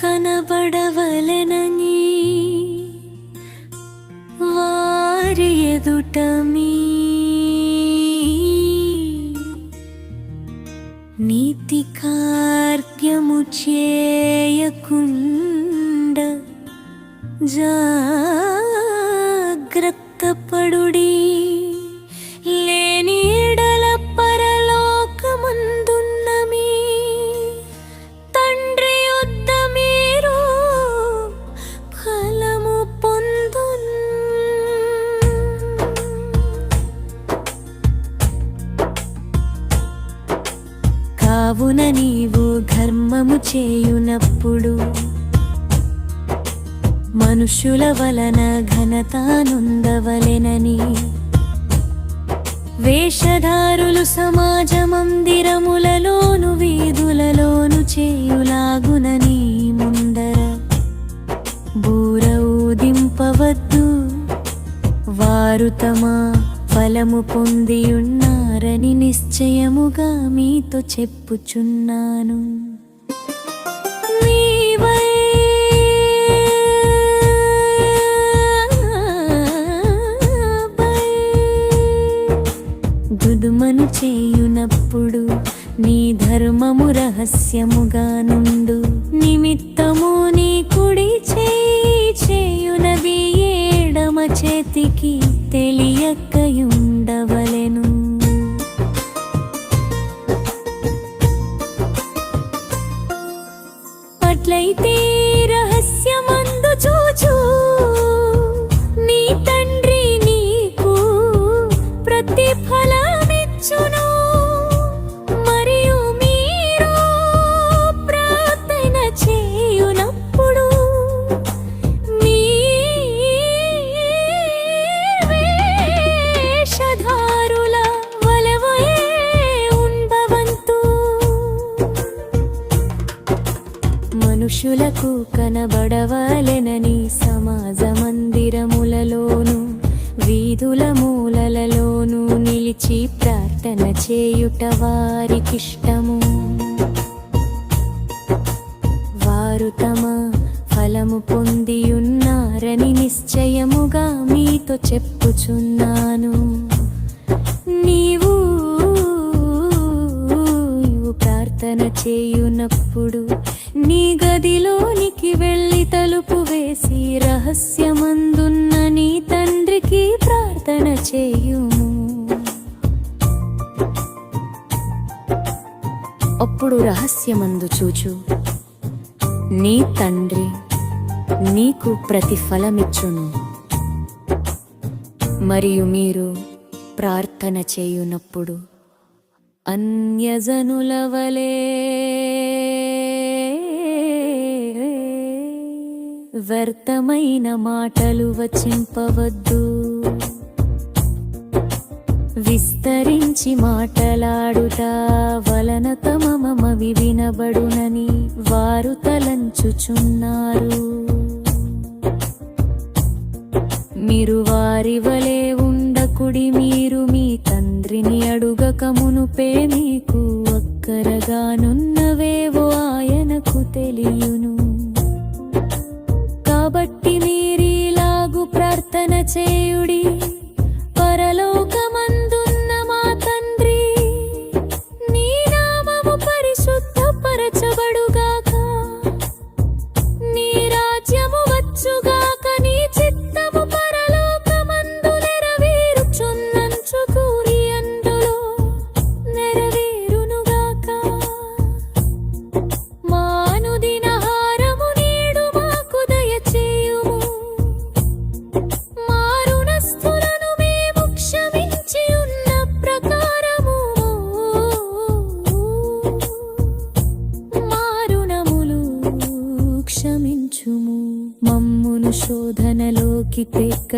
కనబడవలెనని వారి ఎదుటమీ నీతి కార్యము చేయకుండా జా చేయునప్పుడు మనుషుల వలన ఘనత నొందవలెనని. వేషధారులు సమాజ మందిరములలోను వీధులలోను చేయులాగునని ముందర బూర ఊదింపవద్దు. వారు తమ ఫలము పొందియున్నారని నిశ్చయముగా మీతో చెప్పుచున్నాను. గుదుమను చేయునప్పుడు నీ ధర్మము రహస్యముగా నుండు. నిమిత్తము నీ కుడి చేయి చేయునది ఏడమ చేతికి తెలియక మనుషులకు కనబడవలెనని సమాజ మందిరములలోను వీధుల మూలలలోను నిలిచి ప్రార్థన చేయుట వారికిష్టము. వారు తమ ఫలము పొందియున్నారని నిశ్చయముగా మీతో చెప్పుచున్నాను. నీవు ప్రార్థన చేయునప్పుడు ఫలమిచ్చును. మరియు మీరు ప్రార్థన చేయునప్పుడు అన్యజనుల వలె వ్యర్థమైన మాటలు వచింపవద్దు. విస్తరించి మాటలాడుట వలన తమ మమవి వినబడునని వారు తలంచుచున్నారు. మీరు వారి వలె ఉండకుడి మీరు మీ తండ్రిని అడుగక మునుపే మీకు అక్కరగానున్నవేవో ఆయనకు తెలియును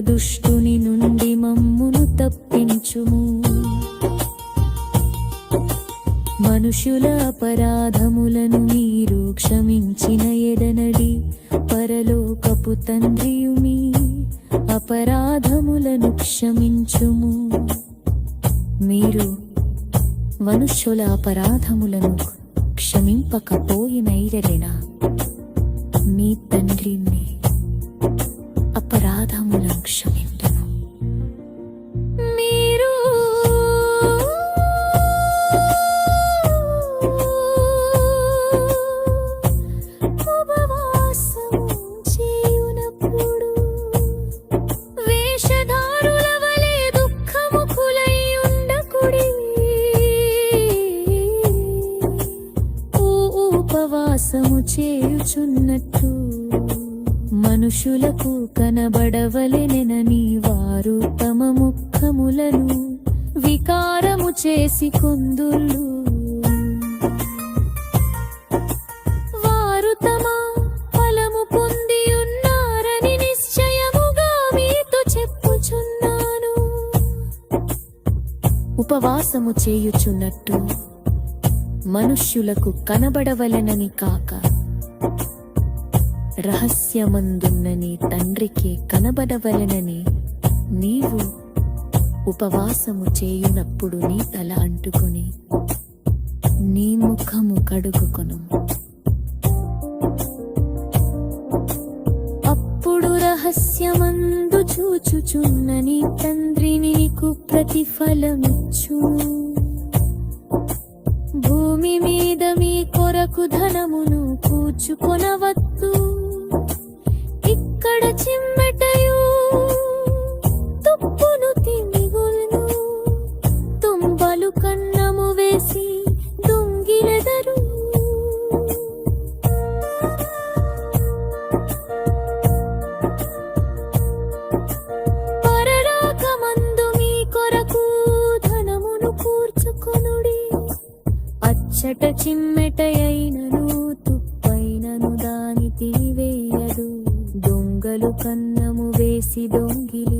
దుష్టుని నుండి మమ్మును తప్పించుము. మనుషుల అపరాధములను మీరు క్షమించిన ఎడనడి పరలోకపు తండ్రియు మీ అపరాధములను క్షమించుము. మీరు మనుష్యుల అపరాధములను క్షమింపకపోయినైరెనా మీ తండ్రి మీ అపరాధములను మనుషులకు కనబడవలెనని వారు తమ ముఖములను వికారము చేసి కొందుళ్ళు. వారు తమ ఫలము పొంది ఉన్నారని నిశ్చయముగా మీతో చెప్పుచున్నాను. ఉపవాసము చేయుచున్నట్టు మనుష్యులకు కనబడవలెనని కాక రహస్యమందున్న నీ తండ్రికి కనబడవలెనని నీవు ఉపవాసము చేయునప్పుడు నీ తల అంటుకొని నీ ముఖము కడుగుకొను. అప్పుడు రహస్యమందు చూచుచున్న నీ తండ్రి నీకు ప్రతిఫలమిచ్చు. భూమి మీద మీ కొరకు ధనమును కూర్చుకొనవద్దు ఇక్కడ చిమ్మెటయు తుప్పును తిమిగులును తుంబలు కన్నము వేసి పరలోకమందు మీ కొరకు ధనమును కూర్చుకొనుడి. అచ్చట చిమ్మెటయైనను తుప్పైనను దాని తినివే দঙ্গিলি।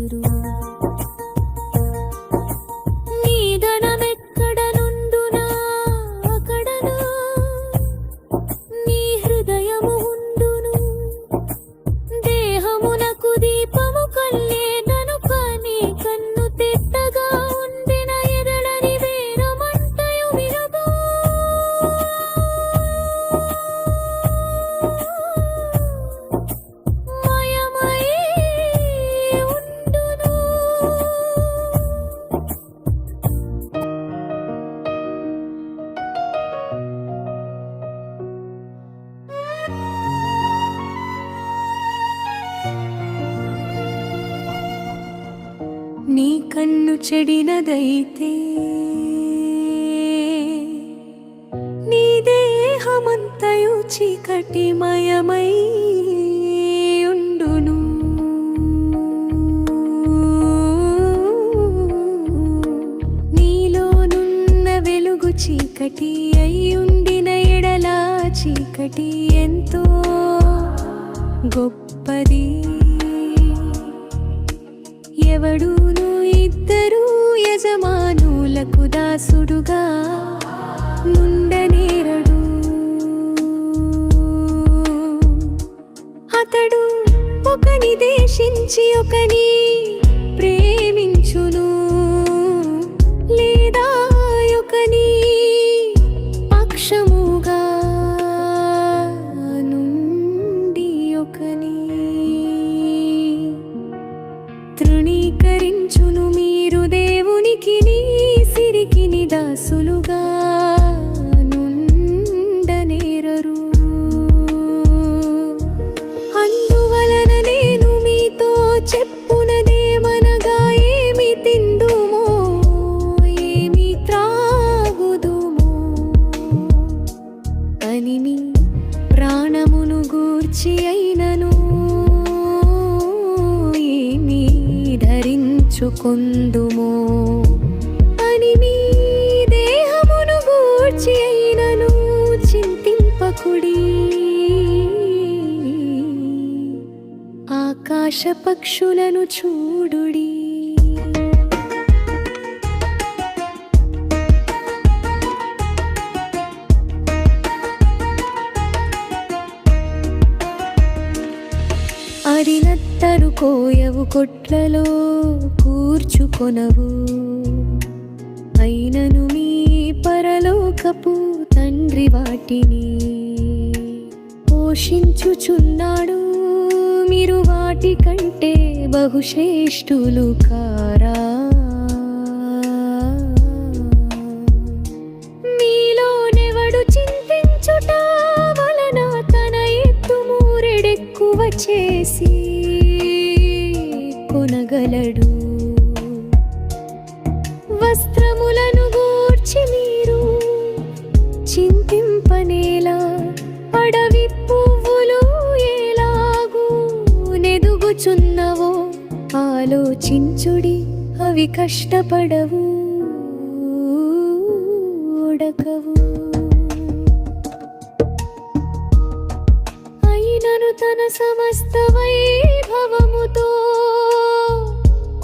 కన్ను చెడినదైతే నీ దేహమంతయు చీకటిమయమై ఉండును. నీలోనున్న వెలుగు చీకటి అయ్యుండిన ఎడలా చీకటి ఎంతో గొప్పది. ఎవడూ యజమానులకు దాసుడుగా నుండనేరడు అతడు ఒకని దేశించి ఒకని ప్రేమించును. ఆకాశ పక్షులను చూడుడి. అరినత్తరు కోయవు కొట్లలో కూర్చుకొనవు. అయినను మీ పరలోకపు తండ్రి వాటిని పోషించుచున్నాడు. మీరు వాటి కంటే బహుశ్రేష్ఠులు కారా? మీలోనెవడు చింతించుట వలన తన ఎత్తు మూరెడెక్కువ చేసి కొనగలడు. చూడి అవి కష్టపడవు ఉడకవు అయినను తన సమస్త వైభవముతో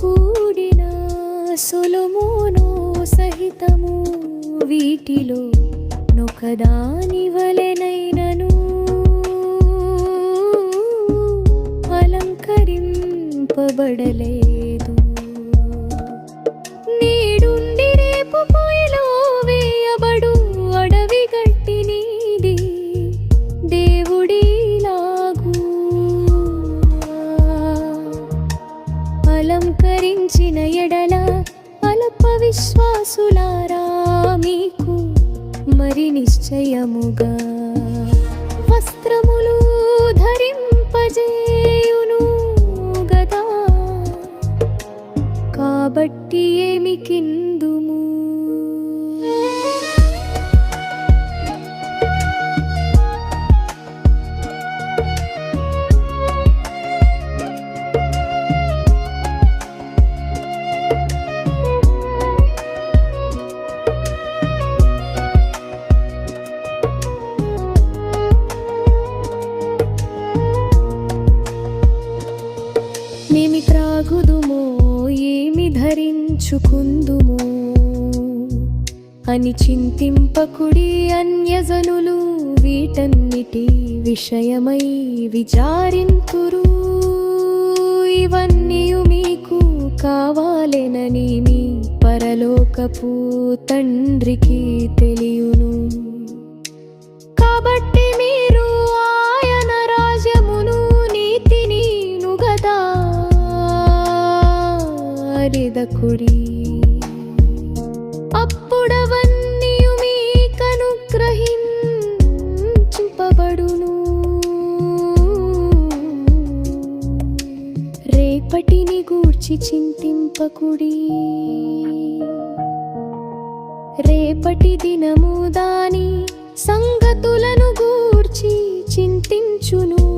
కూడిన సొలొమోను సహితము వీటిలో నొకదాని వలెనైనను అలంకరింపబడలే. పొయ్యిలో వేయబడు అడవి గట్టి నీది. దేవుడిలాగు అలంకరించిన ఎడల అల్ప విశ్వాసులారా మీకు. మరి నిశ్చయముగా వస్త్రములు ధరింపజేయును గదా. కాబట్టి ఏమి కిందుము? త్రాగుదుమో ఏమి ధరించుకుందుమో? అని చింతింపకుడి అన్యజనులు వీటన్నిటి విషయమై విచారింతురు. ఇవన్నీ మీకు కావాలెనని మీ పరలోకపు తండ్రికి తెలియును. అరిదకుడి అప్పుడవన్నీ మీకనుగ్రహించుపబడును రేపటిని గూర్చి చింతింపకుడి. రేపటి దినము దాని సంగతులను గూర్చి చింతించును.